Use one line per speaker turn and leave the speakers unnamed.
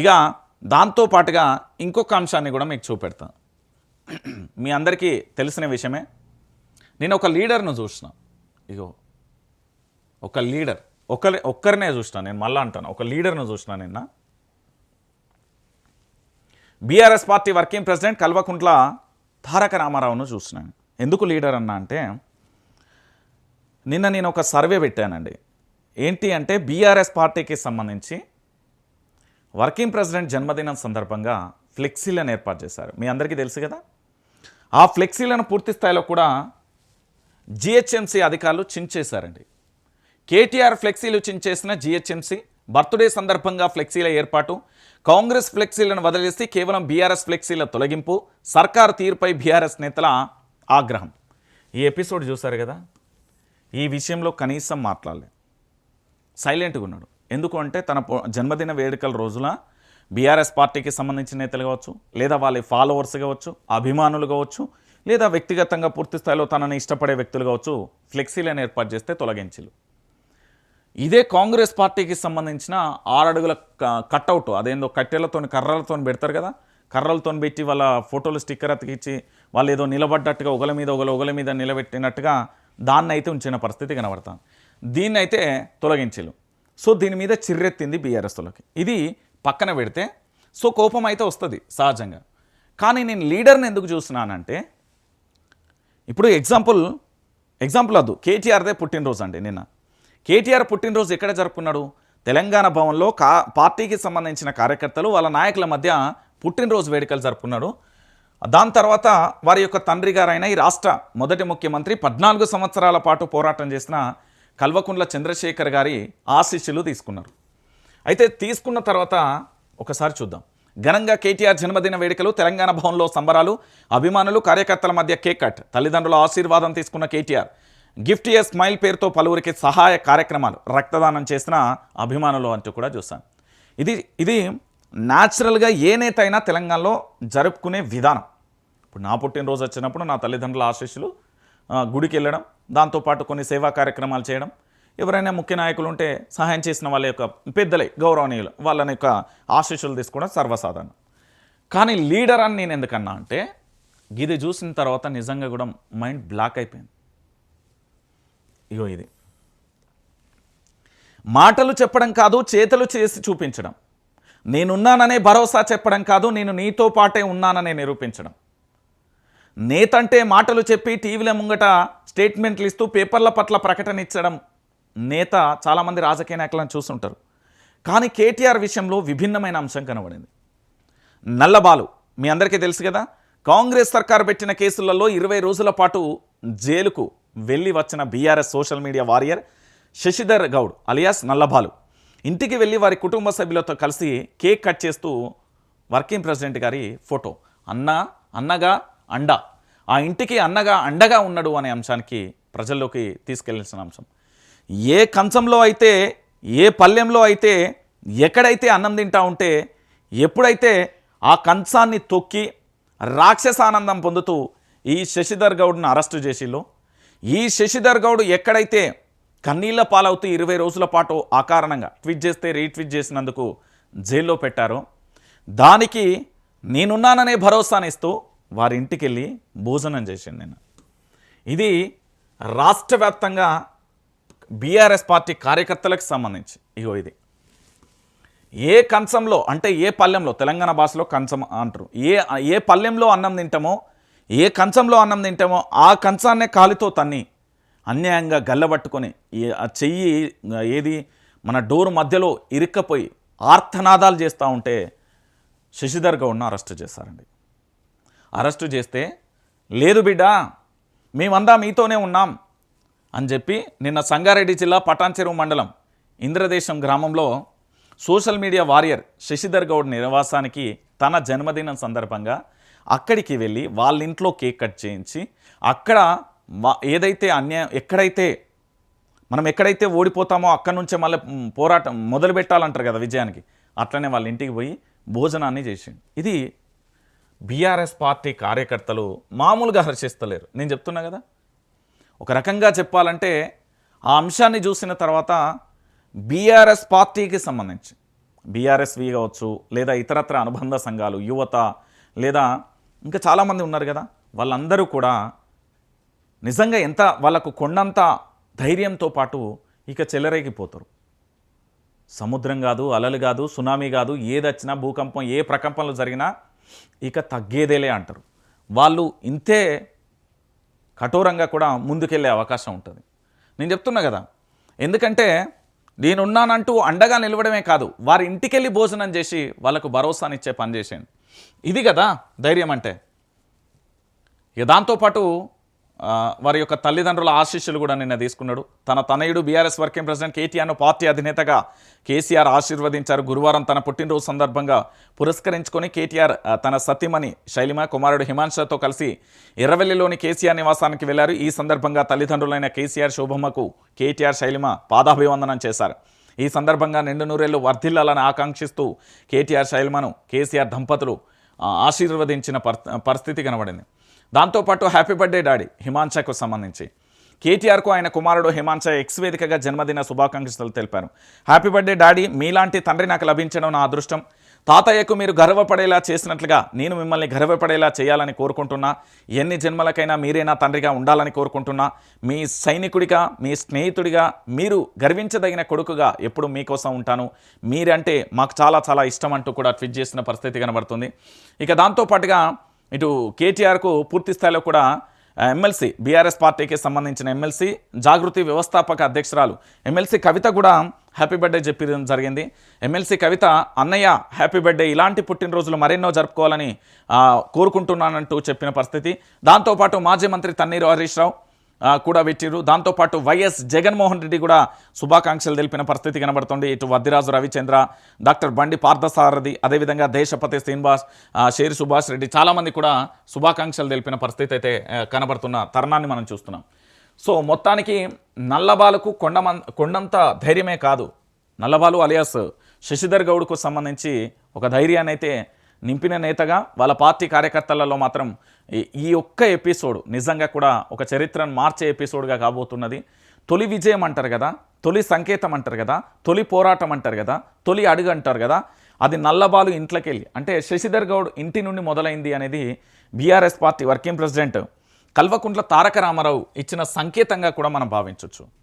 ఇక దాంతో పాటుగా ఇంకొక అంశాన్ని కూడా మీకు చూపెడతాను మీ అందరికీ తెలిసిన విషయమే నేను ఒక లీడర్ను చూసిన ఇగో ఒక లీడర్ ఒకరి ఒక్కరినే చూసిన నేను మళ్ళా అంటాను ఒక లీడర్ను చూసిన నిన్న. BRS party working president Kalvakuntla Taraka రామారావును చూసినాను ఎందుకు లీడర్ అన్నా అంటే నిన్న నేను ఒక సర్వే పెట్టానండి. ఏంటి అంటే బీఆర్ఎస్ పార్టీకి సంబంధించి వర్కింగ్ ప్రెసిడెంట్ జన్మదినం సందర్భంగా ఫ్లెక్సీలను ఏర్పాటు చేశారు. మీ అందరికీ తెలుసు కదా? ఆ ఫ్లెక్సీలను పూర్తి స్థాయిలో కూడా జిహెచ్ఎంసీ అధికారులు చించేశారండి. కేటీఆర్ ఫ్లెక్సీలు చించేసిన జిహెచ్ఎంసీ బర్త్డే సందర్భంగా ఫ్లెక్సీల ఏర్పాటు కాంగ్రెస్ ఫ్లెక్సీలను వదిలేసి కేవలం బీఆర్ఎస్ ఫ్లెక్సీల తొలగింపు సర్కారు తీరుపై బీఆర్ఎస్ నేతల ఆగ్రహం. ఈ ఎపిసోడ్ చూశారు కదా? ఈ విషయంలో కనీసం మాట్లాడలేదు. సైలెంట్గా ఉన్నాడు. ఎందుకు అంటే తన జన్మదిన వేడుకల రోజున బీఆర్ఎస్ పార్టీకి సంబంధించిన నేతలు కావచ్చు లేదా వాళ్ళ ఫాలోవర్స్ కావచ్చు అభిమానులు కావచ్చు లేదా వ్యక్తిగతంగా పూర్తి స్థాయిలో తనని ఇష్టపడే వ్యక్తులు కావచ్చు ఫ్లెక్సీలను ఏర్పాటు చేస్తే తొలగించలు ఇదే కాంగ్రెస్ పార్టీకి సంబంధించిన ఆరడుగుల క- కట్అవుట్ అదేందో కట్టెలతో కర్రలతో పెడతారు కదా కర్రలతో పెట్టి వాళ్ళ ఫోటోలు స్టిక్కర్ అతికిచ్చి వాళ్ళు ఏదో నిలబడ్డట్టుగా ఒకల మీద ఒకల ఒకల మీద నిలబెట్టినట్టుగా దాన్ని అయితే ఉంచిన పరిస్థితి కనబడతాం దీన్ని అయితే తొలగించలు సో దీని మీద చిర్రెత్తింది బీఆర్ఎస్లోకి. ఇది పక్కన పెడితే సో కోపం అయితే వస్తుంది సహజంగా. కానీ నేను లీడర్ని ఎందుకు చూస్తున్నానంటే ఇప్పుడు ఎగ్జాంపుల్ ఎగ్జాంపుల్ అద్దు. కేటీఆర్దే పుట్టినరోజు అండి నిన్న. కేటీఆర్ పుట్టినరోజు ఎక్కడ జరుపుకున్నాడు? తెలంగాణ భవన్లో కా పార్టీకి సంబంధించిన కార్యకర్తలు వాళ్ళ నాయకుల మధ్య పుట్టినరోజు వేడుకలు జరుపుకున్నాడు. దాని తర్వాత వారి యొక్క తండ్రి గారైన ఈ రాష్ట్ర మొదటి ముఖ్యమంత్రి పద్నాలుగు సంవత్సరాల పాటు పోరాటం చేసిన కల్వకుంట్ల చంద్రశేఖర్ గారి ఆశీస్సులు తీసుకున్నారు. అయితే తీసుకున్న తర్వాత ఒకసారి చూద్దాం. ఘనంగా కేటీఆర్ జన్మదిన వేడుకలు తెలంగాణ భవన్లో సంబరాలు అభిమానులు కార్యకర్తల మధ్య కేక్ కట్ తల్లిదండ్రుల ఆశీర్వాదం తీసుకున్న కేటీఆర్ గిఫ్ట్ ఏ స్మైల్ పేరుతో పలువురికి సహాయ కార్యక్రమాలు రక్తదానం చేసిన అభిమానులు అంటూ కూడా చూస్తాం ఇది ఇది న్యాచురల్గా ఏ నేత అయినా తెలంగాణలో జరుపుకునే విధానం. ఇప్పుడు నా పుట్టినరోజు వచ్చినప్పుడు నా తల్లిదండ్రుల ఆశీస్సులు గుడికి వెళ్ళడం దాంతోపాటు కొన్ని సేవా కార్యక్రమాలు చేయడం. ఎవరైనా ముఖ్య నాయకులు ఉంటే సహాయం చేసిన వాళ్ళ యొక్క పెద్దలే గౌరవనీయులు వాళ్ళని యొక్క ఆశీస్సులు తీసుకోవడం సర్వసాధారణం. కానీ లీడర్ అని నేను ఎందుకన్నా అంటే ఇది చూసిన తర్వాత నిజంగా కూడా మైండ్ బ్లాక్ అయిపోయింది. ఇగో ఇది. మాటలు చెప్పడం కాదు చేతలు చేసి చూపించడం. నేనున్నాననే భరోసా చెప్పడం కాదు నేను నీతో పాటే ఉన్నాననే నిరూపించడం. నేతంటే మాటలు చెప్పి టీవీల ముంగట స్టేట్మెంట్లు ఇస్తూ పేపర్ల పట్ల ప్రకటన ఇచ్చడం నేత చాలామంది రాజకీయ నాయకులను చూస్తుంటారు. కానీ కేటీఆర్ విషయంలో విభిన్నమైన అంశం కనబడింది. నల్లబాలు మీ అందరికీ తెలుసు కదా కాంగ్రెస్ సర్కార్ పెట్టిన కేసులలో ఇరవై రోజుల పాటు జైలుకు వెళ్ళి వచ్చిన BRS social media warrior Shashidhar Goud alias Nallabalu. ఇంటికి వెళ్ళి వారి కుటుంబ సభ్యులతో కలిసి కేక్ కట్ చేస్తూ వర్కింగ్ ప్రెసిడెంట్ గారి ఫోటో. అన్న అన్నగా అండ. ఆ ఇంటికి అన్నగా అండగా ఉన్నాడు అనే అంశానికి ప్రజల్లోకి తీసుకెళ్ళాల్సిన అంశం. ఏ కంచంలో అయితే ఏ పల్లెంలో అయితే ఎక్కడైతే అన్నం తింటా ఉంటే ఎప్పుడైతే ఆ కంచాన్ని తొక్కి రాక్షసానందం పొందుతూ ఈ శశిధర్ గౌడ్ను అరెస్టు చేసిల్లో ఈ శశిధర్ గౌడ్ ఎక్కడైతే కన్నీళ్ళ పాలవుతూ ఇరవై రోజుల పాటు అకారణంగా ట్వీట్ చేస్తే రీట్వీట్ చేసినందుకు జైల్లో పెట్టారో దానికి నేనున్నాననే భరోసానిస్తూ వారి ఇంటికి వెళ్ళి భోజనం చేశాను నేను. ఇది రాష్ట్ర వ్యాప్తంగా బీఆర్ఎస్ పార్టీ కార్యకర్తలకు సంబంధించి. ఇగో ఇది. ఏ కంచంలో అంటే ఏ పల్లెంలో తెలంగాణ భాషలో కంచం అంటారు. ఏ ఏ పల్లెంలో అన్నం తింటామో ఏ కంచంలో అన్నం తింటామో ఆ కంచాన్నే కాలితో తన్ని అన్యాయంగా గల్లబట్టుకొని ఆ చెయ్యి ఏది మన డోర్ మధ్యలో ఇరుక్కపోయి ఆర్తనాదాలు చేస్తూ ఉంటే శశిధర్ గౌడ్ను అరెస్ట్ చేశారండి. అరెస్టు చేస్తే లేదు బిడ్డ మేమందా మీతోనే ఉన్నాం అని చెప్పి నిన్న సంగారెడ్డి జిల్లా పటాన్చెరువు మండలం ఇంద్రదేశం గ్రామంలో social media warrior Shashidhar Goud నివాసానికి తన జన్మదినం సందర్భంగా అక్కడికి వెళ్ళి వాళ్ళ ఇంట్లో కేక్ కట్ చేయించి అక్కడ ఏదైతే అన్యాయం ఎక్కడైతే మనం ఎక్కడైతే ఓడిపోతామో అక్కడి నుంచే మళ్ళీ పోరాటం మొదలు పెట్టాలంటారు కదా విజయానికి అట్లనే వాళ్ళ ఇంటికి పోయి భోజనాన్ని చేసిండు. ఇది బీఆర్ఎస్ పార్టీ కార్యకర్తలు మామూలుగా హర్షిస్తలేరు. నేను చెప్తున్నా కదా? ఒక రకంగా చెప్పాలంటే ఆ అంశాన్ని చూసిన తర్వాత బీఆర్ఎస్ పార్టీకి సంబంధించి బీఆర్ఎస్వి కావచ్చు లేదా ఇతరత్ర అనుబంధ సంఘాలు యువత లేదా ఇంకా చాలామంది ఉన్నారు కదా? వాళ్ళందరూ కూడా నిజంగా ఎంత వాళ్ళకు కొండంత ధైర్యంతో పాటు ఇక చెలరేగిపోతారు. సముద్రం కాదు అలలు కాదు సునామీ కాదు ఏదొచ్చినా భూకంపం ఏ ప్రకంపనలు జరిగినా ఇక తగ్గేదేలే అంటారు. వాళ్ళు ఇంతే కఠోరంగా కూడా ముందుకెళ్ళే అవకాశం ఉంటుంది. నేను చెప్తున్నా కదా ఎందుకంటే నేనున్నానంటూ అండగా నిలవడమే కాదు వారి ఇంటికెళ్ళి భోజనం చేసి వాళ్ళకు భరోసానిచ్చే పని చేసేయండి. ఇది కదా ధైర్యం అంటే. ఇక దాంతోపాటు వారి యొక్క తల్లిదండ్రుల ఆశీస్సులు కూడా నిన్న తీసుకున్నాడు. తన తనయుడు బీఆర్ఎస్ వర్కింగ్ ప్రెసిడెంట్ కేటీఆర్ను పార్టీ అధినేతగా కేసీఆర్ ఆశీర్వదించారు. గురువారం తన పుట్టినరోజు సందర్భంగా పురస్కరించుకొని కేటీఆర్ తన సతీమణి శైలిమ కుమారుడు హిమాంషతో కలిసి ఎర్రవెల్లిలోని కేసీఆర్ నివాసానికి వెళ్ళారు. ఈ సందర్భంగా తల్లిదండ్రులైన కేసీఆర్ శోభమ్మకు కేటీఆర్ శైలిమ పాదాభివందనం చేశారు. ఈ సందర్భంగా నిండు నూరేళ్ళు వర్ధిల్లాలని ఆకాంక్షిస్తూ కేటీఆర్ శైలిమను కేసీఆర్ దంపతులు ఆశీర్వదించిన పరిస్థితి కనబడింది. దాంతోపాటు హ్యాపీ బర్త్డే డాడీ హిమాంశకు సంబంధించి. కేటీఆర్కు ఆయన కుమారుడు హిమాంశ ఎక్స్ వేదికగా జన్మదిన శుభాకాంక్షలు తెలిపారు. హ్యాపీ బర్త్డే డాడీ మీలాంటి తండ్రి నాకు లభించడం నా అదృష్టం. తాతయ్యకు మీరు గర్వపడేలా చేసినట్లుగా నేను మిమ్మల్ని గర్వపడేలా చేయాలని కోరుకుంటున్నా. ఎన్ని జన్మలకైనా మీరే నా తండ్రిగా ఉండాలని కోరుకుంటున్నా. మీ సైనికుడిగా మీ స్నేహితుడిగా మీరు గర్వించదగిన కొడుకుగా ఎప్పుడు మీకోసం ఉంటాను. మీరంటే మాకు చాలా చాలా ఇష్టం అంటూ కూడా ట్వీట్ చేసిన పరిస్థితి కనబడుతుంది. ఇక దాంతోపాటుగా ఇటు కేటీఆర్కు పూర్తి స్థాయిలో కూడా ఎమ్మెల్సీ బీఆర్ఎస్ పార్టీకి సంబంధించిన ఎమ్మెల్సీ జాగృతి వ్యవస్థాపక అధ్యక్షురాలు. ఎమ్మెల్సీ కవిత కూడా హ్యాపీ బర్త్డే చెప్పడం జరిగింది. ఎమ్మెల్సీ కవిత అన్నయ్య హ్యాపీ బర్త్డే. ఇలాంటి పుట్టినరోజులు మరెన్నో జరుపుకోవాలని కోరుకుంటున్నానంటూ చెప్పిన పరిస్థితి. దాంతోపాటు మాజీ మంత్రి తన్నీరు హరీష్ రావు కూడా పెట్టిరు దాంతోపాటు వైఎస్ జగన్మోహన్ రెడ్డి కూడా శుభాకాంక్షలు తెలిపిన పరిస్థితి కనబడుతుంది. ఇటు వద్దిరాజు రవిచంద్ర డాక్టర్ బండి పార్థసారథి అదేవిధంగా దేశపతి శ్రీనివాస్ షేర్ సుభాష్ రెడ్డి చాలామంది కూడా శుభాకాంక్షలు తెలిపిన పరిస్థితి అయితే కనబడుతున్న తరుణాన్ని మనం చూస్తున్నాం. సో మొత్తానికి నల్లబాలకు కొండమం కొండంత ధైర్యమే కాదు. నల్లబాలు అలియాస్ శశిధర్ గౌడ్కు సంబంధించి ఒక ధైర్యాన్ని అయితే నింపిన నేతగా వాళ్ళ పార్టీ కార్యకర్తలలో మాత్రం ఈ- ఒక్క ఎపిసోడ్ నిజంగా కూడా ఒక చరిత్రను మార్చే ఎపిసోడ్గా కాబోతున్నది. తొలి విజయం అంటారు కదా తొలి సంకేతం అంటారు కదా తొలి పోరాటం అంటారు కదా తొలి అడుగు అంటారు కదా అది నల్లబాలు ఇంట్లోకెళ్ళి అంటే శశిధర్ గౌడ్ ఇంటి నుండి మొదలైంది అనేది BRS party working president Kalvakuntla Taraka Ramarao ఇచ్చిన సంకేతంగా కూడా మనం భావించవచ్చు